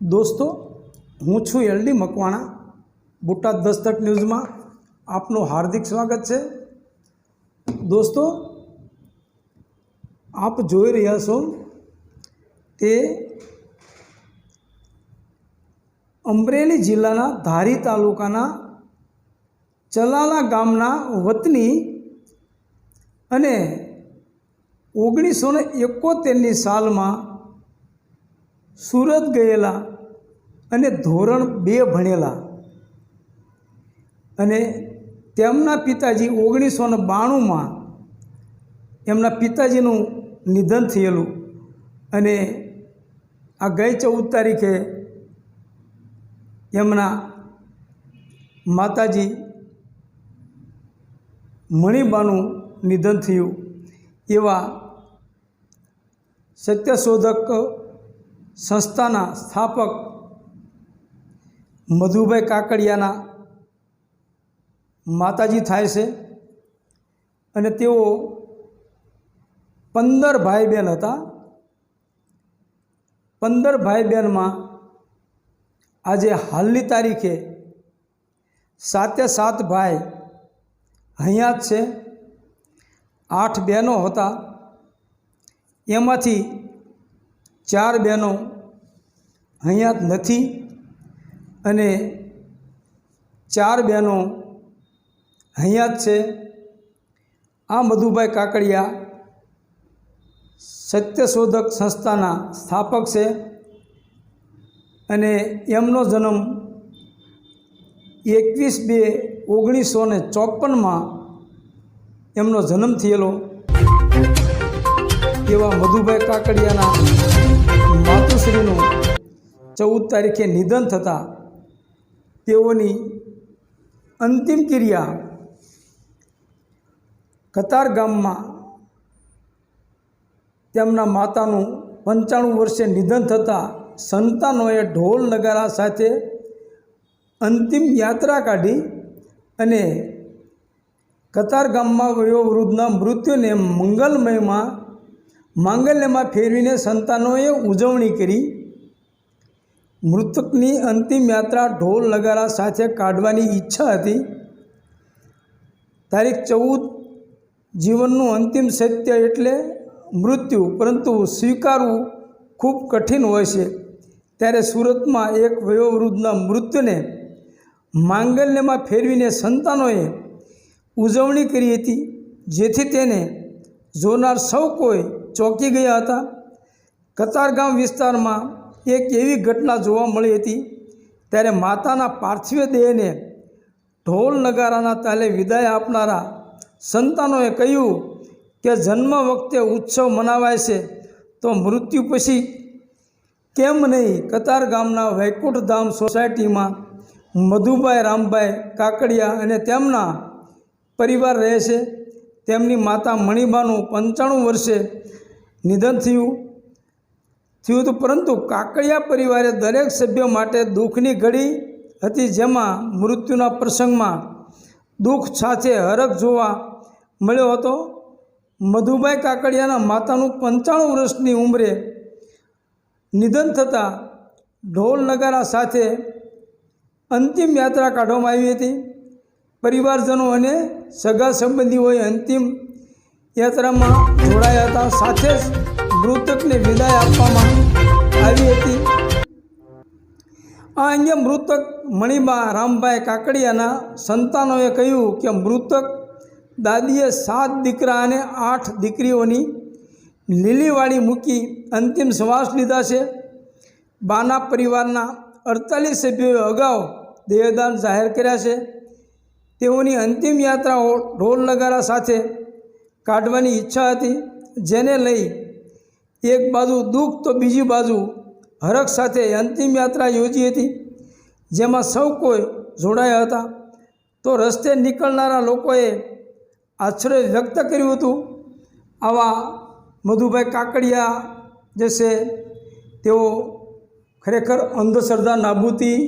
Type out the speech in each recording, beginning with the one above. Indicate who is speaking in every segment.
Speaker 1: દોસ્તો, હું છું એલડી મકવાણા. બોટાદ દસ્તક ન્યૂઝમાં આપનું હાર્દિક સ્વાગત છે. દોસ્તો, આપ જોઈ રહ્યા છો તે અમરેલી જિલ્લાના ધારી તાલુકાના ચલાલા ગામના વતની અને ઓગણીસો ને એકોતેરની સાલમાં સુરત ગયેલા અને ધોરણ બે ભણેલા. અને તેમના પિતાજી ઓગણીસો ને બાણુંમાં એમના પિતાજીનું નિધન થયેલું. અને આ ગઈ ચૌદ તારીખે એમના માતાજી મણિબાનું નિધન થયું. એવા સત્યશોધક સંસ્થાના સ્થાપક મધુભાઈ કાકડિયાના માતાજી થાય છે અને તેઓ પંદર ભાઈ બહેન હતા. પંદર ભાઈ બહેનમાં આજે હાલની તારીખે સાતે સાત ભાઈ અહીંયા જ છે. આઠ બહેનો હતા. એમાંથી ચાર બહેનો અહીંયા જ નથી. અને ચાર બહેનો અહીંયા જ છે. આ મધુભાઈ કાકડિયા સત્યશોધક સંસ્થાના સ્થાપક છે અને એમનો જન્મ એકવીસ બે ઓગણીસો ને ચોપનમાં એમનો જન્મ થયેલો એવા મધુભાઈ કાકડિયાના માતુશ્રીનું ચૌદ તારીખે નિધન થતાં તેઓની અંતિમ ક્રિયા કતાર ગામમાં તેમના માતાનું પંચાણું વર્ષે નિધન થતાં સંતાનોએ ઢોલ નગારા સાથે અંતિમ યાત્રા કાઢી અને કતાર ગામમાં વયોવૃદ્ધના મૃત્યુને મંગલમયમાં, માંગલ્યમાં ફેરવીને સંતાનોએ ઉજવણી કરી. મૃતકની અંતિમ યાત્રા ઢોલ નગારા સાથે કાઢવાની ઈચ્છા હતી. તારીખ ચૌદ જીવનનું અંતિમ સત્ય એટલે મૃત્યુ, પરંતુ સ્વીકારવું ખૂબ કઠિન હોય છે. ત્યારે સુરતમાં એક વયોવૃદ્ધના મૃત્યુને માંગલ્યમાં ફેરવીને સંતાનોએ ઉજવણી કરી હતી, જેથી તેને જોનાર સૌ કોઈ ચોંકી ગયા હતા. કતારગામ વિસ્તારમાં એક એવી ઘટના જોવા મળી હતી ત્યારે માતાના પાર્થિવ દેહને ઢોલ નગારાના તાલે વિદાય આપનારા સંતાનોએ કહ્યું કે જન્મ વખતે ઉત્સવ મનાવાય છે, તો મૃત્યુ પછી કેમ નહીં? કતાર ગામના વૈકુંઠધામ સોસાયટીમાં મધુભાઈ રામભાઈ કાકડિયા અને તેમના પરિવાર રહે છે. તેમની માતા મણિબાનું પંચાણું વર્ષે નિધન થયું. થયું હતું. પરંતુ કાકડિયા પરિવારે દરેક સભ્ય માટે દુઃખની ઘડી હતી, જેમાં મૃત્યુના પ્રસંગમાં દુઃખ સાથે હરખ જોવા મળ્યો હતો. મધુભાઈ કાકડિયાના માતાનું પંચાણું વર્ષની ઉંમરે નિધન થતાં ઢોલ નગારા સાથે અંતિમ યાત્રા કાઢવામાં આવી હતી. પરિવારજનો અને સગા સંબંધીઓએ અંતિમ યાત્રામાં જોડાયા હતા. સાથે જ મૃતકને વિદાય આપવામાં આવી હતી. આ અંગે મૃતક મણિબા રામભાઈ કાકડિયાના સંતાનોએ કહ્યું કે મૃતક દાદીએ સાત દીકરા અને આઠ દીકરીઓની લીલીવાળી મૂકી અંતિમ શ્વાસ લીધા છે. બાના પરિવારના અડતાલીસ સભ્યોએ અગાઉ દેહદાન જાહેર કર્યા છે. તેઓની અંતિમ યાત્રાઓ ઢોલ નગારા સાથે કાઢવાની ઈચ્છા હતી, જેને લઈ એક બાજુ દુઃખ તો બીજી બાજુ હરખ સાથે અંતિમ યાત્રા યોજી હતી, જેમાં સૌ કોઈ જોડાયા હતા. તો રસ્તે નીકળનારા લોકોએ આશ્ચર્ય વ્યક્ત કર્યું હતું. આવા મધુભાઈ કાકડિયા જે છે, તેઓ ખરેખર અંધશ્રદ્ધા નાબૂદી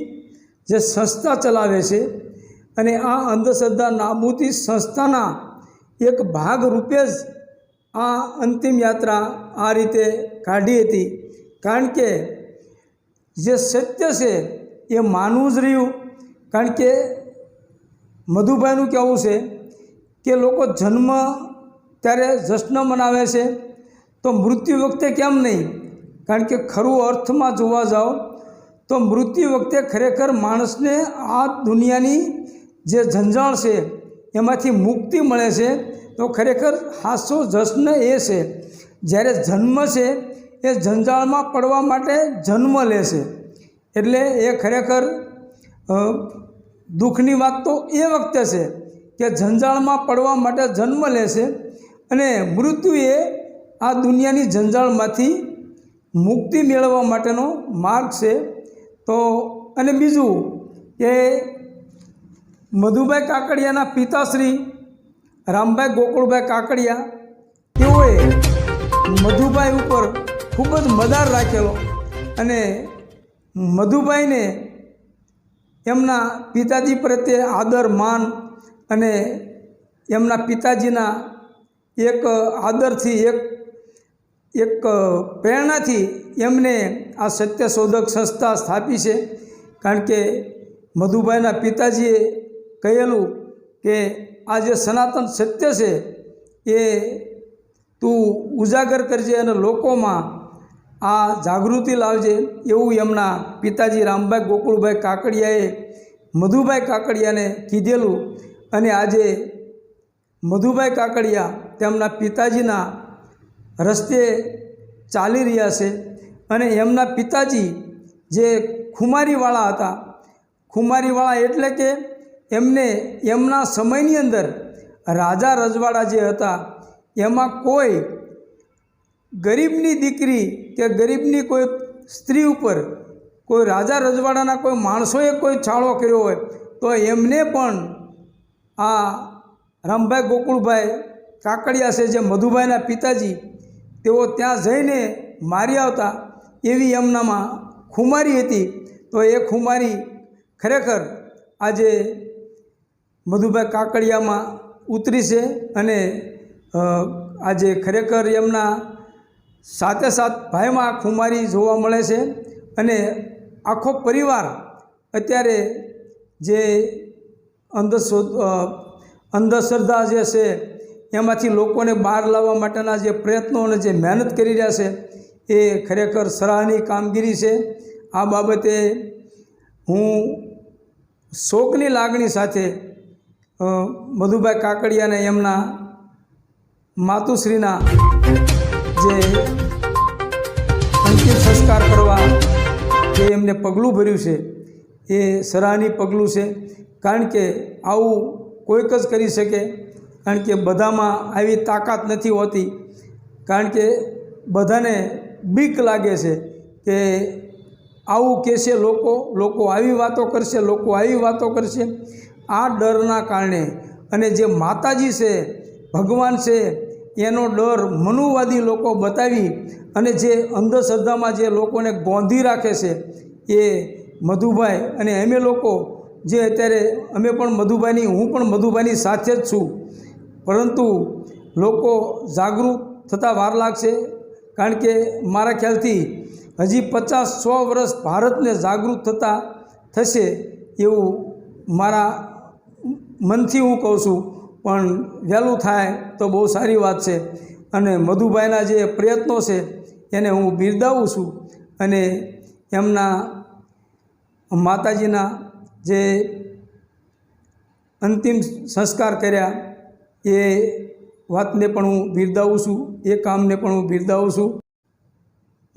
Speaker 1: જે સંસ્થા ચલાવે છે અને આ અંધશ્રદ્ધા નાબૂદી સંસ્થાના એક ભાગ રૂપે જ આ અંતિમ યાત્રા આ રીતે કાઢી હતી. કારણ કે જે સત્ય છે એ માનવું જ રહ્યું. કારણ કે મધુભાઈનું કહેવું છે કે લોકો જન્મ ત્યારે જશ્ન મનાવે છે, તો મૃત્યુ વખતે કેમ નહીં? કારણ કે ખરું અર્થમાં જોવા જાઓ, તો મૃત્યુ વખતે ખરેખર માણસને આ દુનિયાની જે ઝંઝાણ છે, એમાંથી મુક્તિ મળે છે. તો ખરેખર હાસો જશ્ન એ છે. જ્યારે જન્મ છે, એ જંજાળમાં પડવા માટે જન્મ લે છે. એટલે એ ખરેખર દુઃખની વાત તો એ વખતે છે કે જંજાળમાં પડવા માટે જન્મ લે છે અને મૃત્યુ એ આ દુનિયાની જંજાળમાંથી મુક્તિ મેળવવા માટેનો માર્ગ છે. તો, અને બીજું કે મધુભાઈ કાકડિયાના પિતાશ્રી રામભાઈ ગોકુળભાઈ કાકડિયા, તેઓએ મધુભાઈ ઉપર ખૂબ જ મદાર રાખેલો અને મધુભાઈને એમના પિતાજી પ્રત્યે આદર, માન અને એમના પિતાજીના એક આદરથી, એક એક પ્રેરણાથી એમને આ સત્યશોધક સંસ્થા સ્થાપી છે. કારણ કે મધુભાઈના પિતાજીએ કહેલું કે આ જે સનાતન સત્ય છે એ તું ઉજાગર કરજે અને લોકોમાં આ જાગૃતિ લાવજે એવું એમના પિતાજી રામભાઈ ગોકુળભાઈ કાકડિયાએ, મધુભાઈ કાકડિયાને કીધેલું. અને આજે મધુભાઈ કાકડિયા તેમના પિતાજીના રસ્તે ચાલી રહ્યા છે. અને એમના પિતાજી જે ખુમારીવાળા હતા, ખુમારીવાળા એટલે કે એમને એમના સમયની અંદર રાજા રજવાડા જે હતા, એમાં કોઈ ગરીબની દીકરી કે ગરીબની કોઈ સ્ત્રી ઉપર કોઈ રાજા રજવાડાના કોઈ માણસોએ કોઈ છાળો કર્યો હોય, તો એમને પણ આ રામભાઈ ગોકુળભાઈ કાકડિયા છે જે મધુભાઈના પિતાજી, તેઓ ત્યાં જઈને મારી આવતા એવી એમનામાં ખુમારી હતી. તો એ ખુમારી ખરેખર આજે મધુભાઈ કાકડિયામાં ઉતરી છે અને આજે ખરેખર એમના સાથે સાથ ભાઈમાં ખુમારી જોવા મળે છે અને આખો પરિવાર અત્યારે જે અંધશ્રો અંધશ્રદ્ધા જે છે એમાંથી લોકોને બહાર લાવવા માટેના જે પ્રયત્નો અને જે મહેનત કરી રહ્યા છે એ ખરેખર સરાહનીય કામગીરી છે. આ બાબતે હું શોકની લાગણી સાથે મધુભાઈ કાકડિયાને એમના માતુશ્રીના જે અંતિમ સંસ્કાર કરવા જે એમને પગલું ભર્યું છે, એ સરાહની પગલું છે. કારણ કે આવું કોઈક જ કરી શકે, કારણ કે બધામાં આવી તાકાત નથી હોતી. કારણ કે બધાને બીક લાગે છે કે આવું કહેશે લોકો લોકો આવી વાતો કરશે, લોકો આવી વાતો કરશે. આ ડરના કારણે અને જે માતાજી છે, ભગવાન છે, એનો ડર મનુવાદી લોકો બતાવી અને જે અંધશ્રદ્ધામાં જે લોકોને ગોંધી રાખે છે, એ મધુભાઈ અને અમે લોકો જે અત્યારે અમે પણ મધુભાઈની, હું પણ મધુભાઈની સાથે જ છું. પરંતુ લોકો જાગૃત થતાં વાર લાગશે, કારણ કે મારા ખ્યાલથી હજી પચાસ સો વર્ષ ભારતને જાગૃત થતાં થશે એવું મારા મનથી હું કહું છું, પણ વહેલું થાય તો બહુ સારી વાત છે. અને મધુભાઈના જે પ્રયત્નો છે, એને હું બિરદાવું છું. અને એમના માતાજીના જે અંતિમ સંસ્કાર કર્યા, એ વાતને પણ હું બિરદાવું છું, એ કામને પણ હું બિરદાવું છું.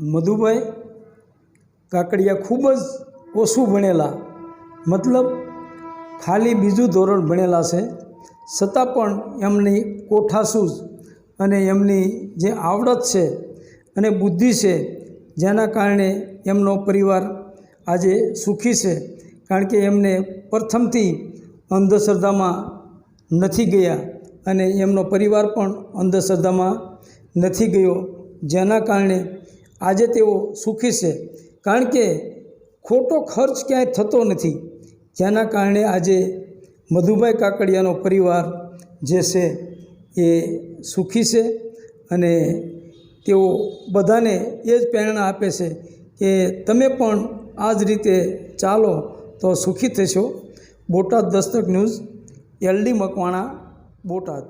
Speaker 1: મધુભાઈ કાકડિયા ખૂબ જ ઓછું ભણેલા, મતલબ ખાલી બીજું ધોરણ ભણેલા છે. છતાં પણ એમની કોઠાસૂઝ અને એમની જે આવડત છે અને બુદ્ધિ છે, જેના કારણે એમનો પરિવાર આજે સુખી છે, કારણ કે એમને પ્રથમથી અંધશ્રદ્ધામાં નથી ગયા અને એમનો પરિવાર પણ અંધશ્રદ્ધામાં નથી ગયો, જેના કારણે આજે તેઓ સુખી છે. કારણ કે ખોટો ખર્ચ ક્યાંય થતો નથી. જેના કારણે આજે મધુભાઈ કાકડિયાનો પરિવાર જે છે એ સુખી છે અને તેઓ બધાને એ જ પ્રેરણા આપે છે કે તમે પણ આ જ રીતે ચાલો તો સુખી થશો. Botad Dastak news, LD Makwana, Botad.